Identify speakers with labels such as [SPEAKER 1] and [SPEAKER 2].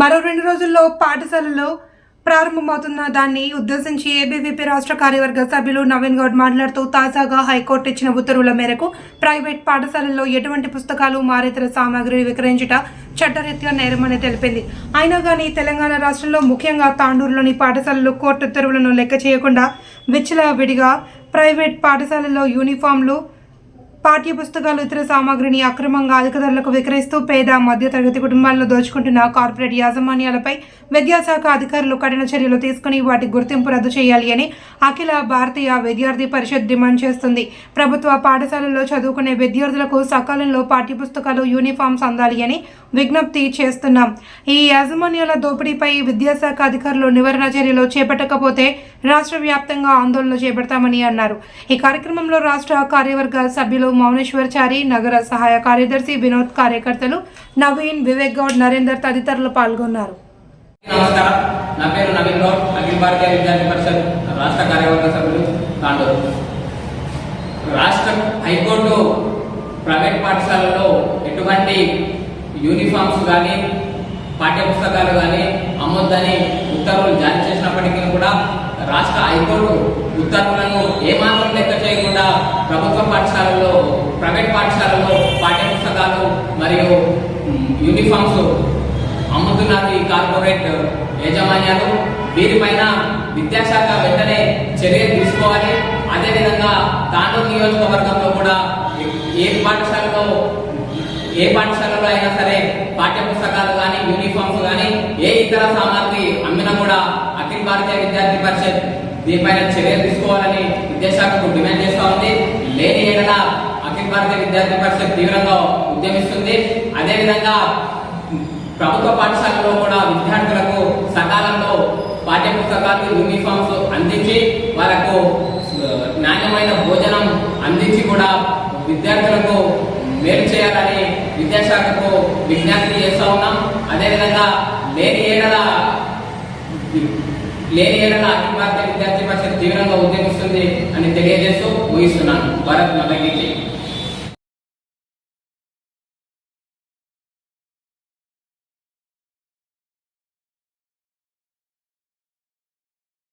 [SPEAKER 1] మరో రెండు రోజుల్లో పాఠశాలలో ప్రారంభమవుతున్న దాన్ని ఉద్దేశించి ఏబీవీపీ రాష్ట్ర కార్యవర్గ సభ్యులు నవీన్ గౌడ్ మాట్లాడుతూ తాజాగా హైకోర్టు ఇచ్చిన ఉత్తర్వుల మేరకు ప్రైవేట్ పాఠశాలల్లో ఎటువంటి పుస్తకాలు మారేతర సామాగ్రి విక్రయించుట చట్టరీత్యా నేరమని తెలిపింది. అయినా కానీ తెలంగాణ రాష్ట్రంలో ముఖ్యంగా తాండూరులోని పాఠశాలలు కోర్టు ఉత్తర్వులను లెక్క చేయకుండా విచ్చలవిడిగా ప్రైవేట్ పాఠశాలల్లో యూనిఫామ్లు పాఠ్య పుస్తకాలు ఇతర సామాగ్రిని అక్రమంగా అధిక ధరలకు విక్రయిస్తూ పేద మధ్యతరగతి కుటుంబాలను దోచుకుంటున్న కార్పొరేట్ యాజమాన్యాలపై విద్యాశాఖ అధికారులు కఠిన చర్యలు తీసుకుని వాటి గుర్తింపు రద్దు చేయాలి అని అఖిల భారతీయ విద్యార్థి పరిషత్ డిమాండ్ చేస్తుంది. ప్రభుత్వ పాఠశాలల్లో చదువుకునే విద్యార్థులకు సకాలంలో పాఠ్య పుస్తకాలు యూనిఫామ్స్ అందాలి అని విజ్ఞప్తి చేస్తున్నాం. ఈ యాజమాన్యాల దోపిడీపై విద్యాశాఖ అధికారులు నివారణ చర్యలు చేపట్టకపోతే రాష్ట్ర వ్యాప్తంగా ఆందోళన చేపడతామని అన్నారు. ఈ కార్యక్రమంలో రాష్ట్ర కార్యవర్గ సభ్యులు మౌనేశ్వర్చారి నగర సహాయ కార్యదర్శి వినోద్ కార్యకర్తలు నవీన్ వివేక్ గౌడ్ నరేందర్ తదితరులు పాల్గొన్నారు.
[SPEAKER 2] నమస్కారం. నా పేరు నవీన్ గౌడ్ అఖిల భారతీయ విద్యార్థి పరిషత్ రాష్ట్ర కార్యవర్గ సభ్యులు తాండూరు రాష్ట్ర హైకోర్టు ప్రైవేట్ పాఠశాలలో ఎటువంటి యూనిఫామ్స్ కానీ పాఠ్యపుస్తకాలు కానీ అమ్మొద్దని ఉత్తర్వులు జారీ చేసినప్పటికీ కూడా రాష్ట్ర హైకోర్టు ఉత్తర్వులను ఏమాత్రం లెక్క చేయకుండా ప్రభుత్వ పాఠశాలలో ప్రైవేట్ పాఠశాలలో పాఠ్యపుస్తకాలు మరియు యూనిఫామ్స్ అమ్ముతున్నారు అమ్ముతున్నది కార్పొరేట్ యాజమాన్యాలు. దీనిపైన విద్యాశాఖ వెంటనే చర్యలు తీసుకోవాలి. అదేవిధంగా తాండూరు నియోజకవర్గంలో కూడా ఏ పాఠశాలలో ఏ పాఠశాలలో అయినా సరే పాఠ్య పుస్తకాలు కానీ యూనిఫామ్స్ కానీ ఏ ఇతర సామాగ్రి అమ్మినా కూడా అఖిల భారతీయ విద్యార్థి పరిషత్ దీనిపైన చర్యలు తీసుకోవాలని విద్యాశాఖకు డిమాండ్ చేస్తూ ఉంది. లేని ఏడల భారత విద్యార్థి పరిషత్ తీవ్రంగా ఉద్యమిస్తుంది. అదేవిధంగా ప్రభుత్వ పాఠశాలలో కూడా విద్యార్థులకు సకాలంలో పాఠ్య పుస్తకాలు యూనిఫామ్స్ అందించి వాళ్ళకు నాణ్యమైన భోజనం అందించి కూడా విద్యార్థులకు మేలు చేయాలని విద్యాశాఖకు విజ్ఞప్తి చేస్తూ ఉన్నాం. అదేవిధంగా లేని ఏడల లేని ఏడల అఖిల భారతీయ విద్యార్థి పరిషత్ తీవ్రంగా ఉద్యమిస్తుంది అని తెలియజేస్తూ ఊహిస్తున్నాను భరత్ మల్లగిరి